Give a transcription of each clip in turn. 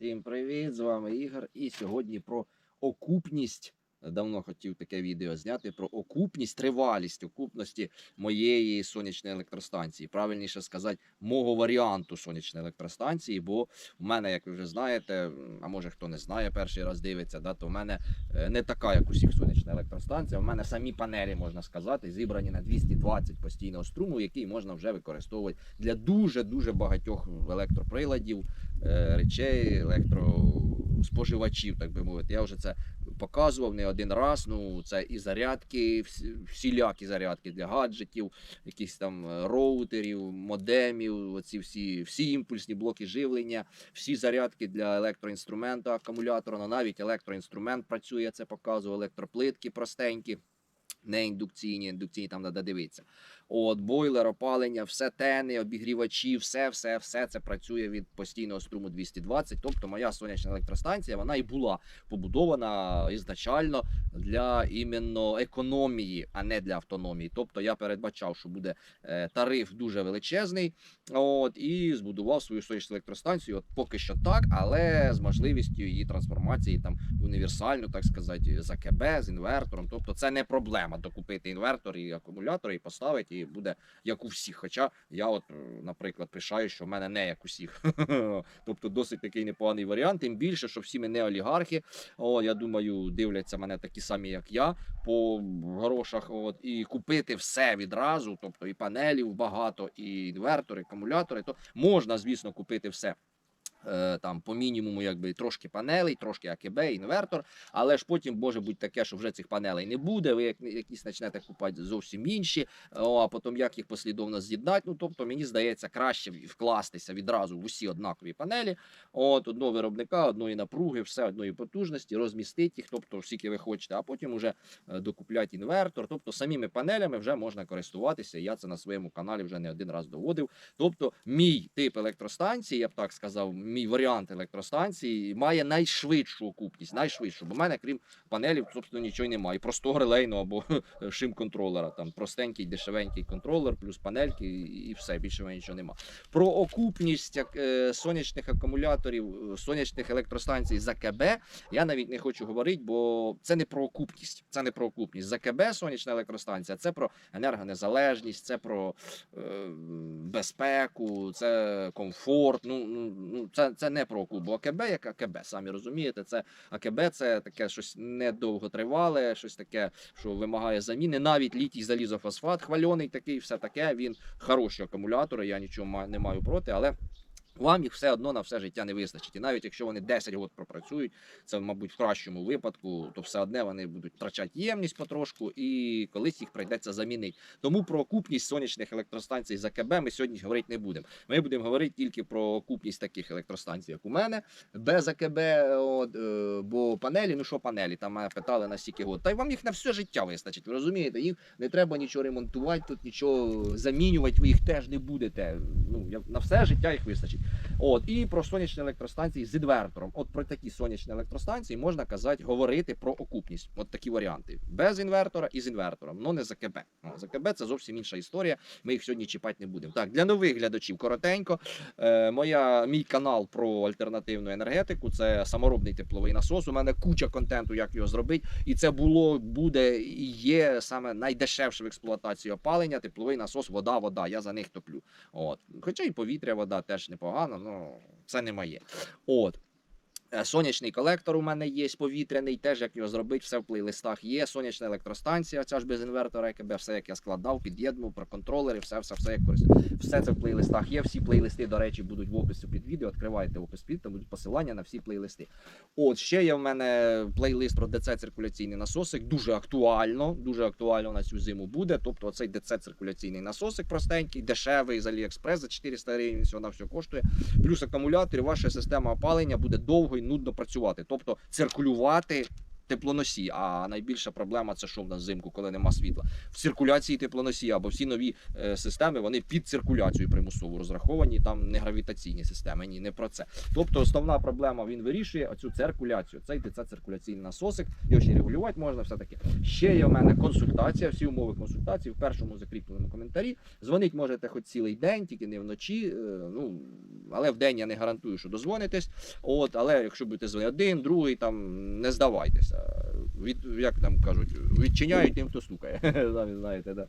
Всім привіт! З вами Ігор. І сьогодні про окупність. Давно хотів таке відео зняти про окупність, тривалість окупності моєї сонячної електростанції. Правильніше сказати, мого варіанту сонячної електростанції. Бо в мене, як ви вже знаєте, а може хто не знає, перший раз дивиться, да, то в мене е, не така, як усіх сонячна електростанція. У мене самі панелі, можна сказати, зібрані на 220 постійного струму, який можна вже використовувати для дуже дуже багатьох електроприладів е, речей, електроспоживачів, так би мовити. Я вже це показував не один раз. Ну, це і зарядки, всілякі зарядки для гаджетів, якісь там е, роутерів, модемів, оці всі, всі імпульсні блоки живлення, всі зарядки для електроінструменту, акумулятора. Ну, навіть електроінструмент працює, це показував, електроплитки простенькі. Не індукційні, індукційні там треба дивитися. От бойлер, опалення, все тени, обігрівачі, все, все, все це працює від постійного струму 220. Тобто моя сонячна електростанція вона і була побудована ізначально для іменно економії, а не для автономії. Тобто я передбачав, що буде е, тариф дуже величезний. От і збудував свою сонячну електростанцію. От поки що так, але з можливістю її трансформації там в універсальну, так сказати, з АКБ, з інвертором. Тобто це не проблема докупити інвертор і акумулятор і поставити, і буде як у всіх. Хоча я, от, е, наприклад, пишаю, що в мене не як усіх. тобто досить такий непоганий варіант. Тим більше, що всі ми не олігархи. О, я думаю, дивляться мене такі самі, як я, по грошах. От і купити все відразу, тобто і панелів багато, і інвертори, акумулятори. То можна, звісно, купити все. Е, Там по мінімуму, якби трошки панелей, трошки АКБ, інвертор, але ж потім може бути таке, що вже цих панелей не буде. Ви як якісь почнете купувати зовсім інші, а потім як їх послідовно з'єднати. Ну тобто, мені здається, краще вкластися відразу в усі однакові панелі. От одного виробника, одної напруги, все одної потужності, розмістити їх, тобто скільки ви хочете, а потім уже е, докупляти інвертор. Тобто самими панелями вже можна користуватися. Я це на своєму каналі вже не один раз доводив. Тобто, мій тип електростанції, я б так сказав, мій варіант електростанції має найшвидшу окупність, найшвидшу. Бо в мене, крім панелів, собственно, нічого немає. І простого релейного або шим контролера. Там простенький, дешевенький контролер, плюс панельки, і все. Більше мене нічого немає. Про окупність як, е, сонячних акумуляторів, е, сонячних електростанцій за КБ я навіть не хочу говорити, бо це не про окупність. Це не про окупність. За КБ сонячна електростанція, це про енергонезалежність, це про е, безпеку, це комфорт. Ну, ну, ну це, це не про. Бо АКБ як АКБ, самі розумієте, це АКБ це таке щось недовготривале, щось таке, що вимагає заміни. Навіть літій залізофосфат, хвальоний такий, все таке. Він хороші акумулятори, я нічого не маю проти, але. Вам їх все одно на все життя не вистачить. І навіть якщо вони 10 років пропрацюють, це, мабуть, в кращому випадку, то все одне вони будуть втрачати ємність потрошку, і колись їх прийдеться замінити. Тому про окупність сонячних електростанцій за КБ ми сьогодні говорити не будемо. Ми будемо говорити тільки про окупність таких електростанцій, як у мене, без АКБ. От, е, бо панелі, ну що панелі, там питали на стільки год. Та й вам їх на все життя вистачить. Ви розумієте? Їх не треба нічого ремонтувати, тут нічого замінювати, ви їх теж не будете. Ну, на все життя їх вистачить. От і про сонячні електростанції з інвертором. От про такі сонячні електростанції можна казати, говорити про окупність. От такі варіанти. Без інвертора і з інвертором, ну не за КБ. Ну, за КБ це зовсім інша історія. Ми їх сьогодні чіпати не будемо. Так, для нових глядачів коротенько. Е, моя, мій канал про альтернативну енергетику це саморобний тепловий насос. У мене куча контенту, як його зробити. І це було, буде і є саме найдешевше в експлуатації опалення. Тепловий насос, вода, вода. Я за них топлю. От. Хоча і повітря, вода теж непогано, ну це не моє. От. Е, Сонячний колектор у мене є повітряний, теж як його зробити, все в плейлистах є. Сонячна електростанція, ця ж без інвертора, ЕКБ, все як я складав, під'єднував, про контролери, все, все, все як. Все це в плейлистах є. Всі плейлисти, до речі, будуть в описі під відео. Відкривайте опис під, там будуть посилання на всі плейлисти. От ще є в мене плейлист про ДЦ циркуляційний насосик. Дуже актуально, дуже актуально на цю зиму буде. Тобто, оцей ДЦ циркуляційний насосик простенький, дешевий з Аліекспрес за 400 гривень, всього на все коштує. Плюс акумулятор, ваша система опалення буде довго нудно працювати. Тобто циркулювати теплоносій. А найбільша проблема це що в нас взимку, коли нема світла. В циркуляції теплоносія, бо всі нові е, системи вони під циркуляцію примусово розраховані, там не гравітаційні системи. Ні, не про це. Тобто основна проблема він вирішує оцю циркуляцію. Це циркуляційний насосик, його ще регулювати можна все таки. Ще є в мене консультація, всі умови консультації в першому закріпленому коментарі. Дзвонить можете хоч цілий день, тільки не вночі. е, Ну але в день я не гарантую, що дозвонитесь. От, але якщо будете дзвонити один, другий, там не здавайтеся. Від як там кажуть, відчиняють тим, хто стукає. Самі знаєте, да.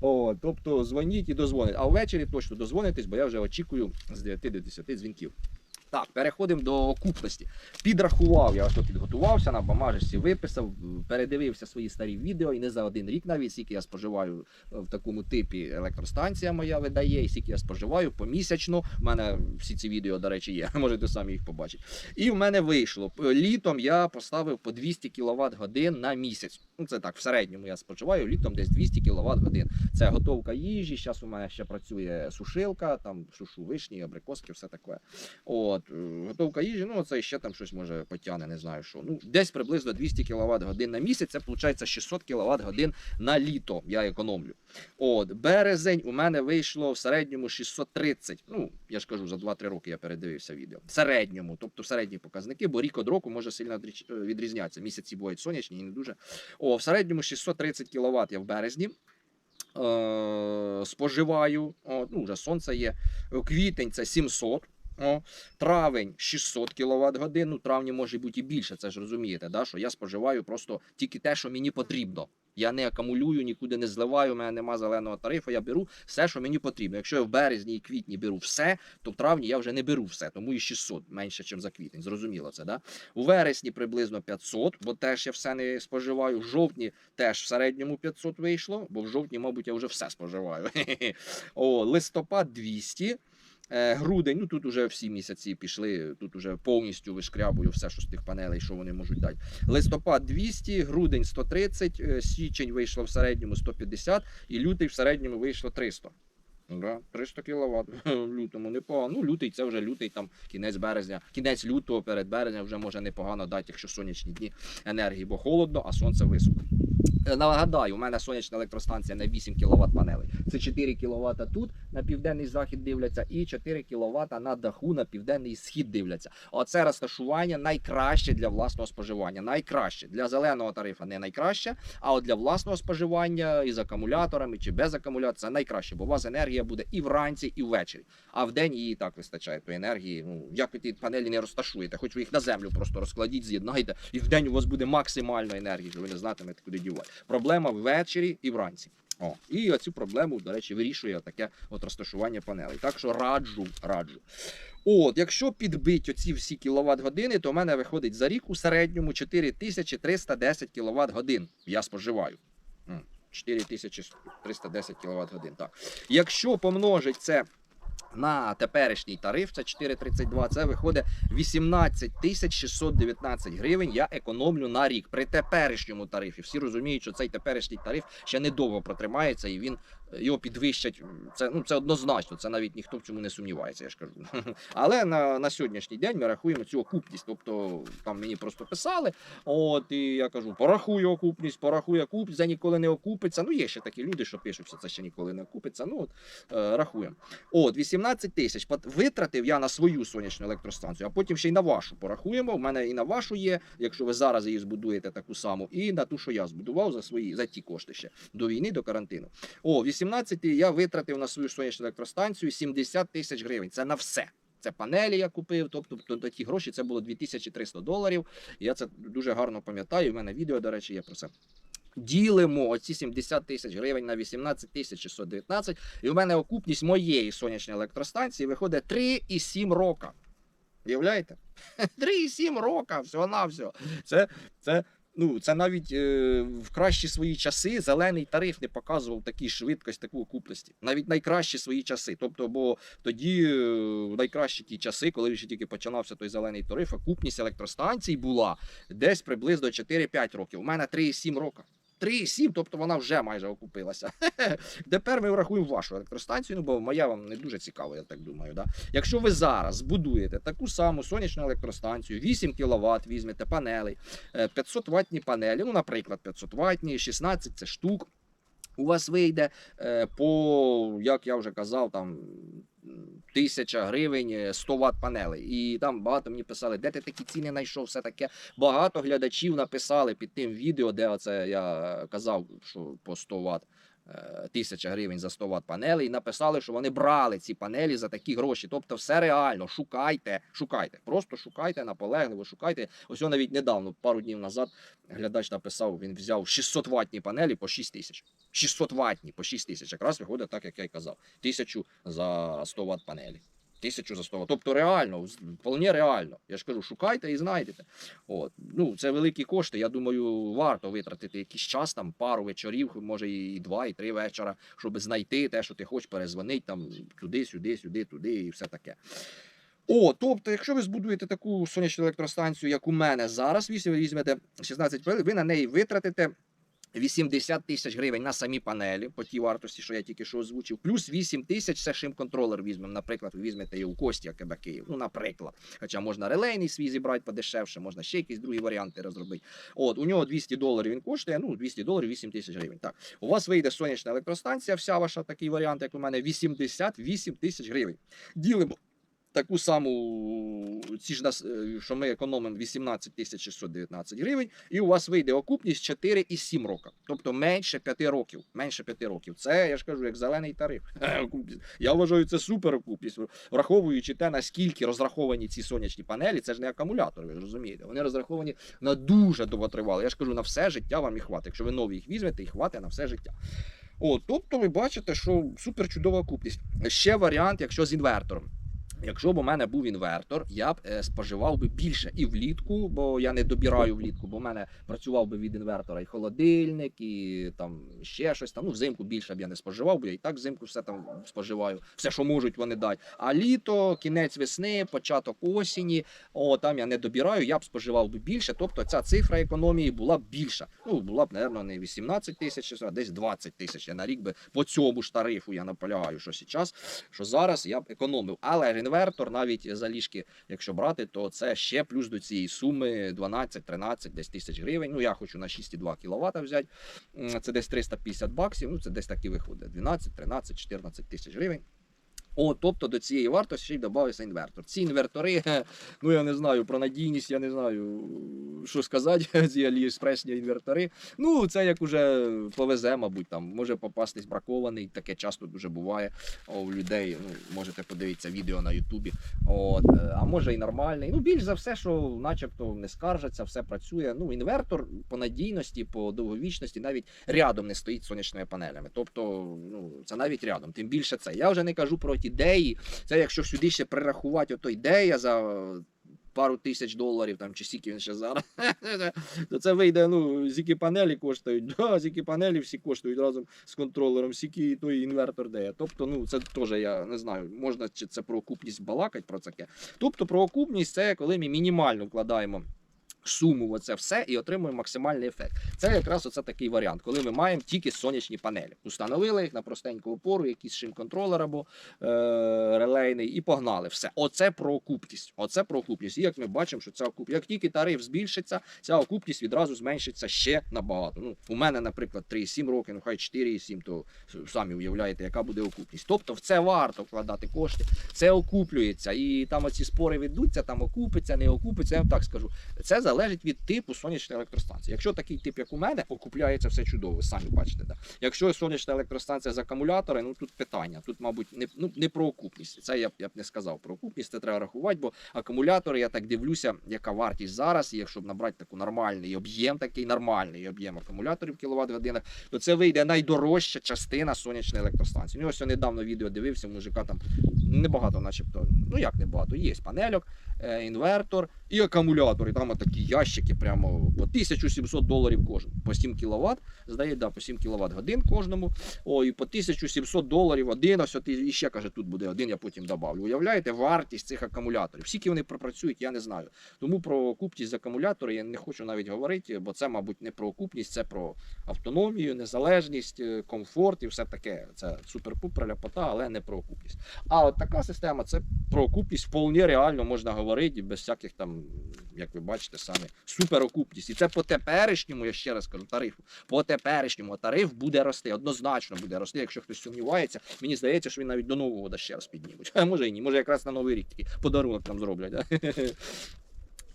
О, тобто дзвоніть і дозвонить. А ввечері точно дозвонитесь, бо я вже очікую з 9 до 10 дзвінків. Так, переходимо до окупності. Підрахував, я ось тут підготувався на бумажці, виписав, передивився свої старі відео і не за один рік навіть, скільки я споживаю е, в такому типі електростанція моя видає, і скільки я споживаю помісячно. У мене всі ці відео, до речі, є. Можете самі їх побачити. І в мене вийшло. Літом я поставив по 200 кВт годин на місяць. Ну, це так, в середньому я споживаю літом десь 200 кВт годин. Це готовка їжі. Зараз у мене ще працює сушилка, там сушу вишні, абрикоски, все таке. От, е, готовка їжі, ну це ще там щось може потягне, не знаю що. Ну, десь приблизно 200 кВт годин на місяць, це виходить 600 кВт годин на літо. Я економлю. От, березень у мене вийшло в середньому 630. Ну, я ж кажу, за 2-3 роки я передивився відео. В середньому, тобто середні показники, бо рік від року може сильно е, відрізнятися. Місяці бувають сонячні і не дуже. О, в середньому 630 кВт я в березні. Е, споживаю, О, ну вже сонце є. Квітень це 700. О, травень 600 кВт годин. Ну, травні може бути і більше, це ж розумієте, да? що я споживаю просто тільки те, що мені потрібно. Я не акумулюю, нікуди не зливаю, у мене нема зеленого тарифу, я беру все, що мені потрібно. Якщо я в березні і квітні беру все, то в травні я вже не беру все, тому і 600 менше, ніж за квітень. Зрозуміло це, да? У вересні приблизно 500, бо теж я все не споживаю. В жовтні теж в середньому 500 вийшло, бо в жовтні, мабуть, я вже все споживаю. О, листопад 200. Е, Грудень, ну тут уже всі місяці пішли, тут уже повністю вишкрябую все, що з тих панелей, що вони можуть дати. Листопад 200, грудень 130, е, січень вийшло в середньому 150 і лютий в середньому вийшло 300. Ну Да, 300 кВт в лютому непогано. Ну, лютий це вже лютий, там кінець березня, кінець лютого перед березням вже може непогано дати, якщо сонячні дні енергії, бо холодно, а сонце високо. Е, Нагадаю, у мене сонячна електростанція на 8 кВт панелей. Це 4 кВт тут на південний захід дивляться, і 4 кВт на даху на південний схід дивляться. Оце розташування найкраще для власного споживання. Найкраще для зеленого тарифа не найкраще, а от для власного споживання із акумуляторами чи без акумулятора це найкраще, бо у вас енергія буде і вранці, і ввечері. А в день її так вистачає тої енергії. Ну як ви ті панелі не розташуєте, хоч ви їх на землю просто розкладіть, з'єднайте, і в день у вас буде максимально енергії, ви не знатимете, куди дівати. Проблема ввечері і вранці. О, і оцю проблему, до речі, вирішує таке от розташування панелей. Так що раджу, раджу. От, якщо підбити оці всі кіловат години, то в мене виходить за рік у середньому 4310 кВт годин. Я споживаю. 4310 кВт годин. Так. Якщо помножить це на теперішній тариф, це 4,32, це виходить 18 тисяч 619 гривень. Я економлю на рік при теперішньому тарифі. Всі розуміють, що цей теперішній тариф ще недовго протримається і він його підвищать. Це ну це однозначно. Це навіть ніхто в цьому не сумнівається. Я ж кажу. Але на, на сьогоднішній день ми рахуємо цю окупність. Тобто там мені просто писали. От і я кажу, порахую окупність, порахую окупність, це ніколи не окупиться. Ну є ще такі люди, що пишуть, що це ще ніколи не окупиться. Ну от е, рахуємо. От 18 тисяч витратив я на свою сонячну електростанцію, а потім ще й на вашу порахуємо. У мене і на вашу є, якщо ви зараз її збудуєте таку саму, і на ту, що я збудував за свої за ті кошти ще до війни, до карантину. О, 18 я витратив на свою сонячну електростанцію 70 тисяч гривень. Це на все. Це панелі я купив, тобто то, то ті гроші це було 2300 доларів. Я це дуже гарно пам'ятаю. У мене відео, до речі, є про це. Ділимо оці 70 тисяч гривень на 18 тисяч 619, і у мене окупність моєї сонячної електростанції виходить 3,7 рока. Уявляєте? 3,7 рока, всього на всього. Це, це, ну, це навіть е, в кращі свої часи зелений тариф не показував такі швидкості, таку окупності. Навіть найкращі свої часи. Тобто, бо тоді е, найкращі ті часи, коли ще тільки починався той зелений тариф, окупність електростанцій була десь приблизно 4-5 років. У мене 3,7 рока. 3,7, тобто вона вже майже окупилася. Тепер ми врахуємо вашу електростанцію, ну бо моя вам не дуже цікава, я так думаю. Да? Якщо ви зараз збудуєте таку саму сонячну електростанцію, 8 кВт, візьмете панелей, е, 500 ватні панелі, ну, наприклад, 500 ватні, 16 це штук. У вас вийде е, по, як я вже казав, там тисяча гривень е, 100 ватт панелей. І там багато мені писали, де ти такі ціни знайшов, все таке. Багато глядачів написали під тим відео, де оце я казав, що по 100 Вт. Е, Тисяча гривень за 100 Вт панелей, написали, що вони брали ці панелі за такі гроші. Тобто, все реально, шукайте, шукайте, просто шукайте, наполегливо шукайте. Ось навіть недавно, пару днів назад, глядач написав, він взяв 600 ватні панелі по 6 тисяч. 600 ватні по 6 тисяч. Якраз виходить так, як я й казав. Тисячу за 100 Вт панелі. Тисячу за 100 Вт. Тобто реально, вполне реально. Я ж кажу, шукайте і знайдете. От. Ну, це великі кошти. Я думаю, варто витратити якийсь час, там пару вечорів, може і два, і три вечора, щоб знайти те, що ти хочеш, перезвонити там туди, сюди, сюди, туди і все таке. О, тобто, якщо ви збудуєте таку сонячну електростанцію, як у мене зараз, візьмете 16 панелей, ви на неї витратите 80 тисяч гривень на самі панелі по тій вартості, що я тільки що озвучив, плюс 8 тисяч це шим контролер візьмемо. Наприклад, ви візьмете його у Кості, як КБ Київ. Ну, наприклад. Хоча можна релейний свій зібрати подешевше, можна ще якісь другі варіанти розробити. От, у нього 200 доларів він коштує, ну, 200 доларів 8 тисяч гривень. Так, у вас вийде сонячна електростанція, вся ваша такий варіант, як у мене, 88 тисяч гривень. Ділимо таку саму, ці ж нас, е, що ми економимо 18 тисяч 619 гривень, і у вас вийде окупність 4,7 роки. Тобто менше 5 років. Менше 5 років. Це, я ж кажу, як зелений тариф. Я вважаю, це супер окупність. Враховуючи те, наскільки розраховані ці сонячні панелі, це ж не акумулятори, ви ж розумієте. Вони розраховані на дуже довготривале. Я ж кажу, на все життя вам їх хватить. Якщо ви нові їх візьмете, їх хватить на все життя. О, тобто ви бачите, що супер чудова окупність. Ще варіант, якщо з інвертором. Якщо б у мене був інвертор, я б е, споживав би більше і влітку, бо я не добираю влітку, бо в мене працював би від інвертора і холодильник, і там ще щось там. Ну, взимку більше б я не споживав, бо я і так взимку все там споживаю, все, що можуть вони дати. А літо, кінець весни, початок осені, о, там я не добираю, я б споживав би більше. Тобто ця цифра економії була б більша. Ну, була б, мабуть, не 18 тисяч, а десь 20 тисяч. Я на рік би по цьому ж тарифу я наполягаю, що зараз, що зараз я б економив. Але інвертор навіть за ліжки, якщо брати, то це ще плюс до цієї суми 12-13 десь тисяч гривень. Ну я хочу на 6,2 кВт взяти. Це десь 350 баксів. Ну це десь так і виходить. 12, 13, 14 тисяч гривень. О, тобто до цієї вартості ще й додався інвертор. Ці інвертори, ну я не знаю про надійність, я не знаю, що сказати, ці аліекспресні інвертори. Ну, це як уже повезе, мабуть, там може попастись бракований, таке часто дуже буває у людей. Ну, можете подивитися відео на Ютубі. От, е, а може і нормальний. Ну, більш за все, що начебто не скаржаться, все працює. Ну, інвертор по надійності, по довговічності навіть рядом не стоїть сонячними панелями. Тобто, ну, це навіть рядом. Тим більше це. Я вже не кажу про ті деї. Це якщо сюди ще прирахувати ото ідея за. Пару тисяч доларів там чи скільки він ще зараз, то це вийде. Ну, зіки панелі коштують. Да, зіки панелі всі коштують разом з контролером, сіки той інвертор де. Тобто, ну це теж я не знаю, можна чи це про окупність балакати про таке. Тобто про окупність це коли ми мінімально вкладаємо. Суму в це все і отримуємо максимальний ефект. Це якраз оце такий варіант, коли ми маємо тільки сонячні панелі. Установили їх на простеньку опору, якийсь шим-контролер або е, релейний, і погнали. Все. Оце про окупність. Оце про окупність. І як ми бачимо, що ця окуп... як тільки тариф збільшиться, ця окупність відразу зменшиться ще набагато. Ну, у мене, наприклад, 3,7 роки, ну хай 4,7, то самі уявляєте, яка буде окупність. Тобто в це варто вкладати кошти, це окуплюється. І там оці спори ведуться, там окупиться, не окупиться. Я вам так скажу. Це залежить від типу сонячної електростанції. Якщо такий тип, як у мене, окупляється все чудово, ви самі бачите. Да? Якщо сонячна електростанція з акумулятори, ну тут питання. Тут, мабуть, не, ну, не про окупність. Це я б я б не сказав про окупність, це треба рахувати, бо акумулятори, я так дивлюся, яка вартість зараз, і якщо б набрати таку нормальний об'єм, такий нормальний об'єм акумуляторів кіловат годинах, то це вийде найдорожча частина сонячної електростанції. Ну, ось я недавно відео дивився, мужика там небагато, начебто, ну як небагато, є панельок. Е, інвертор і акумулятор. І там такі ящики прямо по 1700 доларів кожен. По 7 кВт, здається, да, по 7 кВт годин кожному. О, і по 1700 доларів один, ось от і ще каже, тут буде один, я потім добавлю. Уявляєте, вартість цих акумуляторів. Скільки вони пропрацюють, я не знаю. Тому про окупність акумулятора я не хочу навіть говорити, бо це, мабуть, не про окупність, це про автономію, незалежність, е, комфорт і все таке. Це супер-пупер ляпота, але не про окупність. А от така система це про окупність вполне реально можна говорити, без всяких там, як ви бачите, саме суперокупність. І це по теперішньому, я ще раз кажу, тарифу. По теперішньому тариф буде рости, однозначно буде рости. Якщо хтось сумнівається, мені здається, що він навіть до нового года ще раз піднімуть. А може і ні, може якраз на новий рік такий подарунок там зроблять. Да?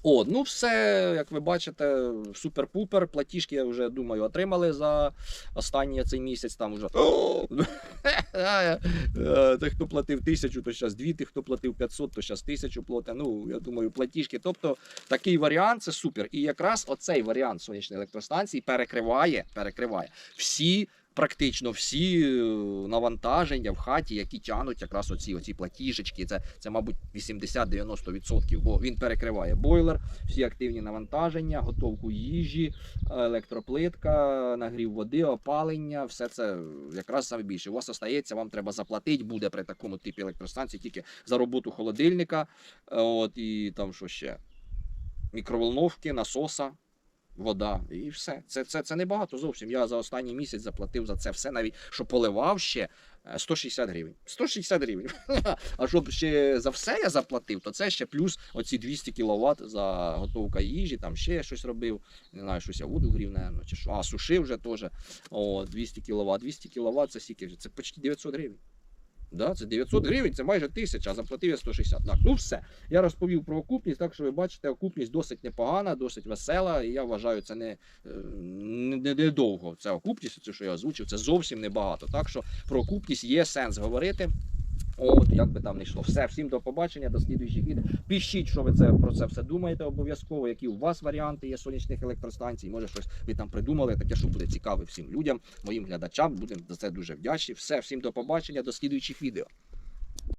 О, ну все, як ви бачите, супер-пупер. Платіжки, я вже думаю, отримали за останній цей місяць. Там вже тих, хто платив тисячу, то зараз дві, тих, хто платив 500, то зараз тисячу платить. Ну, я думаю, платіжки. Тобто такий варіант це супер. І якраз оцей варіант сонячної електростанції перекриває, перекриває всі. Практично всі е, навантаження в хаті, які тягнуть якраз оці, оці платіжечки. Це, це, мабуть, 80-90%, бо він перекриває бойлер, всі активні навантаження, готовку їжі, електроплитка, нагрів води, опалення, все це якраз саме більше. У вас остається, вам треба заплатити буде при такому типі електростанції тільки за роботу холодильника, е, от і там що ще. Мікроволновки, насоса, вода і все. Це, це, це небагато зовсім. Я за останній місяць заплатив за це все, навіть що поливав ще е, 160 гривень. 160 гривень. А щоб ще за все я заплатив, то це ще плюс оці 200 кВт за готовка їжі, там ще щось робив. Не знаю, щось я воду грів, напевно, чи що. А, сушив вже теж. О, 200 кВт. 200 кВт це скільки вже? Це почти 900 гривень. Да, це 900 гривень, це майже 1000, а заплатив я 160. Так, ну все. Я розповів про окупність, так що ви бачите, окупність досить непогана, досить весела. І я вважаю, це не, е, не. Це окупність, це що я озвучив, це зовсім небагато. Так що про окупність є сенс говорити. От, як би там не йшло. Все, всім до побачення, до слідуючих відео. Пишіть, що ви це про це все думаєте обов'язково, які у вас варіанти є сонячних електростанцій. Може, щось ви там придумали, таке, що буде цікаве всім людям, моїм глядачам. Будемо за це дуже вдячні. Все, всім до побачення, до слідуючих відео.